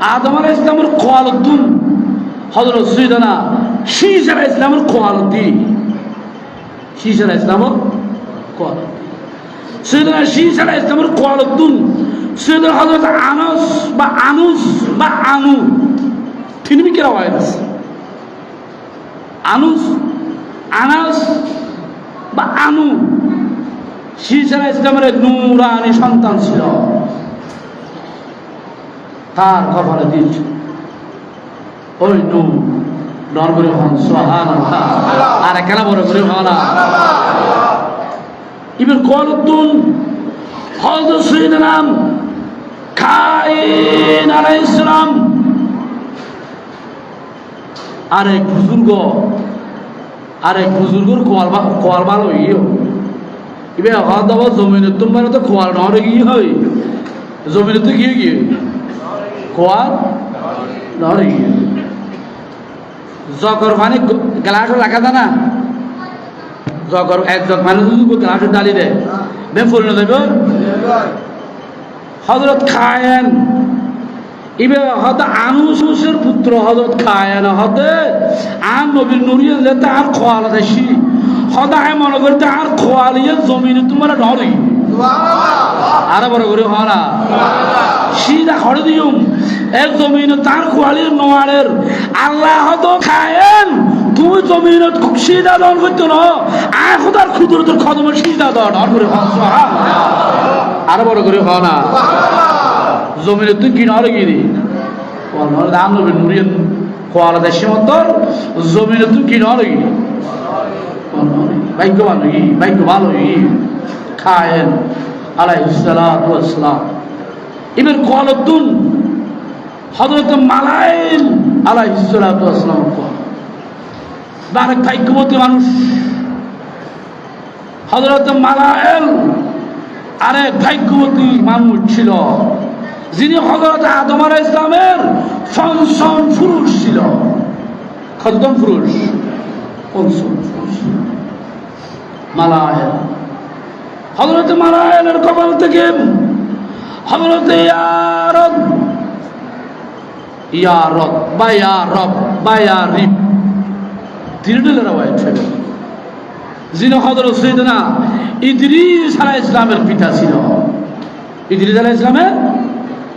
আদম আলাহ ইসলামের কোয়ালুদ্দিন হজরত সুইদানা শীষ আলাহ ইসলামের কোয়ালুদ্দিন শীষ আলাহ ইসলামের কোয়ালুদ্দিন সৈয়দনা শীষ আলাহ ইসলামের কোয়ালুদ্দিন সৈয়দনা হজরত আনস বা আনুস বা আনু। তিনি কি রাওয়ায়ত আছে? আনুস, আনাস বা আনু। শীষ আলাহ ইসলামের নুরানি সন্তান ছিল। তার কপালে দিয়েছে ওই নু নরবরে হন সোহান আর কেন বড় করে হন ইবের কলতুন হজরত সৈয়দনাম খাইন আলাইহিস সালাম। আরেক বুজুর্গ, আরেক বুজুর্গর কোয়াল কোয়াল ভালো ইয়ে ইবে হওয়া দাওয়া জমিনের তোমার তো কোয়াল নহরে গিয়ে হয়? জমিনের তো গিয়ে গিয়ে কোয়াল গিয়ে জগর মানে গ্লাসও রাখা যায় না। জগর এক জগ মানে যদি ডালি দেয়। বে ফুল দেবে হজরত খায়েন। ইবে হতে আনুসের পুত্র হজরত খায়েন। হতে আন নবীর নুরিয়ে যে তার খোয়াল দেশি। সদায় মনে করি তার খোয়ালিয়ে জমিনে তোমার ডরি আরও বড় করে হরা সিদা খড়ে দিউম এক জমিনে তার খোয়ালির নোয়ারের। আল্লাহ হতো খায়েন। তুমি জমিনত সিদা দন করতো না। আয় খোদার ক্ষুদ্র তোর খদমের সিদা দন। ডর করে আরও বড় করে হরা জমিনে তুই কিনারে গিরি দেশে মতর জমিনে তুই কিনারে গিরি ভাগ্য ভালো ই ভাগ্য ভালো ই খায়েন আলাইসালাম এবার কলতুন হজরত মালাইল আলাইসালাম আরেক ভাগ্যবতী মানুষ। হজরত মালাইল আরেক ভাগ্যবতী মানুষ ছিল, যিনি হজরত আদম আলাহ ইসলামের পঞ্চম পুরুষ ছিল। কতম পুরুষ? পঞ্চম পুরুষ। মালায়ন। হজরত মালায়নের কপাল থেকে হজরত ইয়ারব বা ইয়ারব বা ইয়ারিব তিনটে রাওয়ায় ছিল। যিনি হজরত সৈদনা ইদ্রিস আলাহ ইসলামের পিতা ছিল। ইদ্রিস আলাহ ইসলামের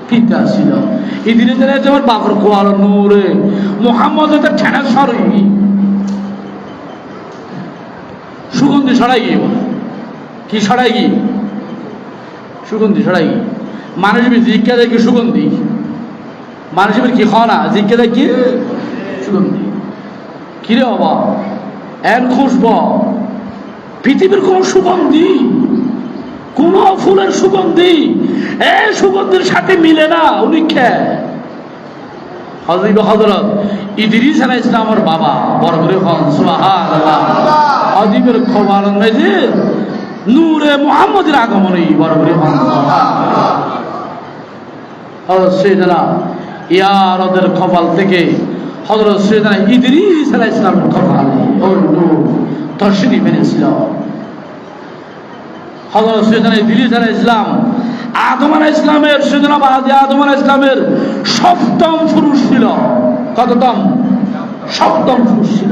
পিতা ছিল। ইদ্রিস আলাহ ইসলামের বাপর কোয়াল নূরে, মোহাম্মদ ঠেনা সরই। সুগন্ধি ছড়াই গিয়ে কি ছড়াই গিয়ে? সুগন্ধি ছড়াই গিয়ে। মানুষ জিজ্ঞা দেখি সুগন্ধি? মানুষের কি খাওয়া না? জিজ্ঞা দেখি সুগন্ধি। কিরে বাবা? এন খুশব পৃথিবীর কোন সুগন্ধি? কোন ফুলের সুগন্ধি? এ সুগন্ধির সাথে মিলে না উনি খেয়ে হজরত ইদিরিস আলাহ ইসলামের বাবা। বড় করে হন সুবহানাল্লাহ। অজিবের খবর মেজে নূরে মুহাম্মদের আগমনে হজরত সৈয়দনা ইয়ারদের কপাল থেকে হজরত সৈয়দনা ইদিরিস আলাহ ইসলামের কপাল তর্শিনি মেনেছিল হজরত সৈয়দনা ইদিরিস আলাহ ইসলাম আদম আলাহ ইসলামের সৈয়দনা বাহাদি আদম আলাহ ইসলামের সপ্তম পুরুষ ছিল। কততম? সপ্তম পুরুষ ছিল।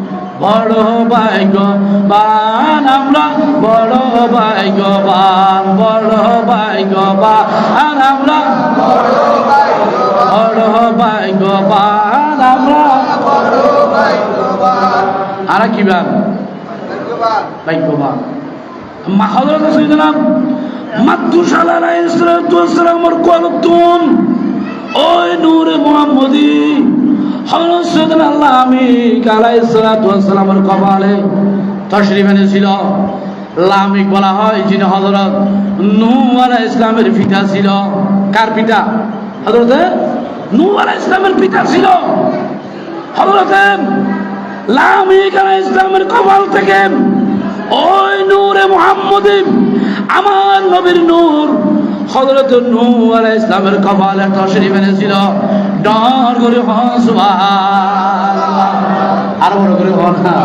বড় ভাগ্য বান, আমরা বড় ভাগ্যবান বড় ভাগ্যবান আমরা বড় ভাগ্যবান আমরা আর কি বান? ভাগ্যবান। মা হযরত সাইয়েদনা মাদ্দুস আলাইহিস সালাতু কলতুন ওই নূরে মুহাম্মদি লামিক বলা হয় ইসলামের পিতা ছিল। কার পিতা? আলাহ ইসলামের পিতা ছিল। হজরত লামিক ইসলামের কপাল থেকে ওই নূরে মোহাম্মদী আমার নবীর নূর হজরত নূ আলাহ ইসলামের কপালে তশরিফ এনেছিল। ডর করে আর বড় করে না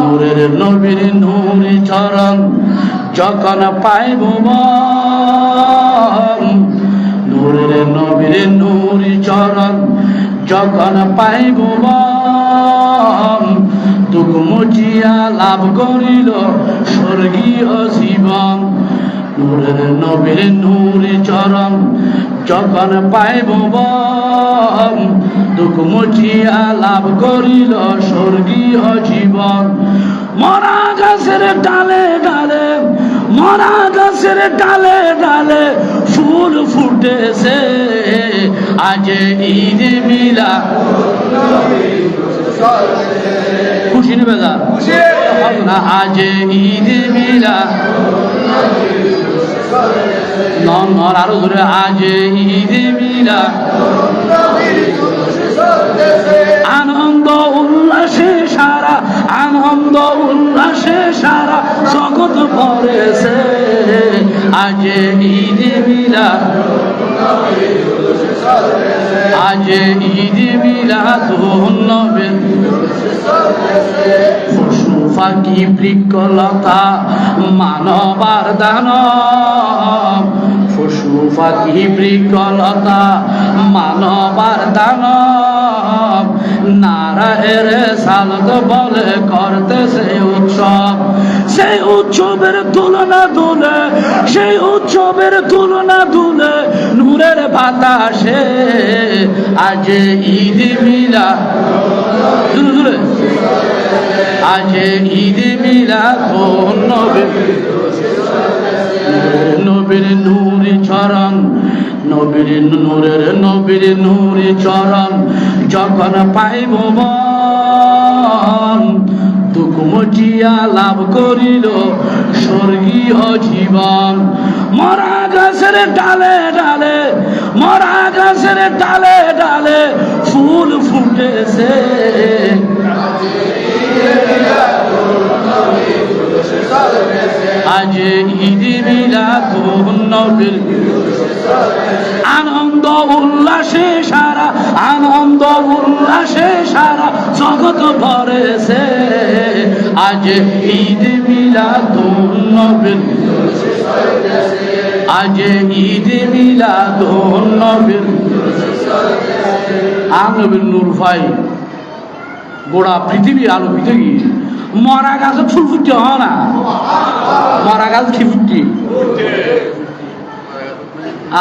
নূরের নবীর নূরি চরণ যখন পাইব নূরের নবীর নূরি চরণ যখন পাইব দুঃখ মুচিয়া লাভ করিল স্বর্গীয় জীবন। নূরের নবীর নূরি চরণ যখন পাইব দুঃখ মুচিয়া লাভ করিল স্বর্গীয় জীবন। মরা গাছের ডালে ডালে মরা গাছের ডালে ডালে ফুল ফুটেছে। আজ ঈদ মিলা খুশি নেবে না? আজ ঈদ মিলা নন নন আরও ধরে আজ আনন্দ উল্লাসে সারা, আনন্দ উল্লাসে সারা জগৎ ভরেছে। আজ ঈদ মিলা। আজ ঈদ মিলা ধন্যবে পশু পাখি বৃক্ষলতা মানবার দান পশু পাখি বৃক্ষলতা মানবার দান নারায়ের সালত বলে করতেছে উৎসব। সেই উৎসবের তুলনা তুলে সেই উৎসবের তুলনা তুলে নূরের বাতাসে আজ ঈদ মিলা আজ ঈদ মিলা নবীর নবীর নূরি চরণ, নবীর নূরের নবীর নূরি চরণ, যখন পাইব মজিয়া লাভ করিল স্বর্গীয় জীবন। মরা গাছের ডালে ডালে, মরা গাছের ডালে ডালে ফুল ফুটেছে। আজ ঈদ মিলাদুন আনন্দ উল্লাসে সারা, আনন্দ উল্লাসে সারা জগৎ ভরেছে। আজ ঈদ মিলাদুন নবীর। আজ ঈদ মিলাদুন নবীর। আনবীর নূর ভাই গোড়া পৃথিবী আলোকিত গিয়ে মরা গাছে ফুল ফুটতে হয় না? মরা গাছ কি ফুটতি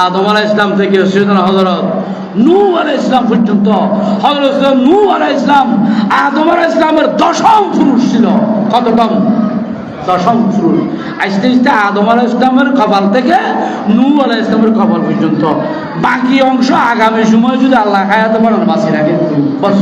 আদম আলাহ ইসলাম থেকে সৈয়দন হজরত নূ আলাহ ইসলাম পর্যন্ত হজরত নূ আলাহ ইসলাম আদম আলাহ ইসলামের দশম পুরুষ ছিল। কত কম দশম পুরুষ। আস্তে আস্তে আদম আলাহ ইসলামের কপাল থেকে নূ আলাহ ইসলামের কপাল পর্যন্ত বাকি অংশ আগামী সময় যদি আল্লাহ খায়াতে পারেন বাঁচিয়ে রাখে বস।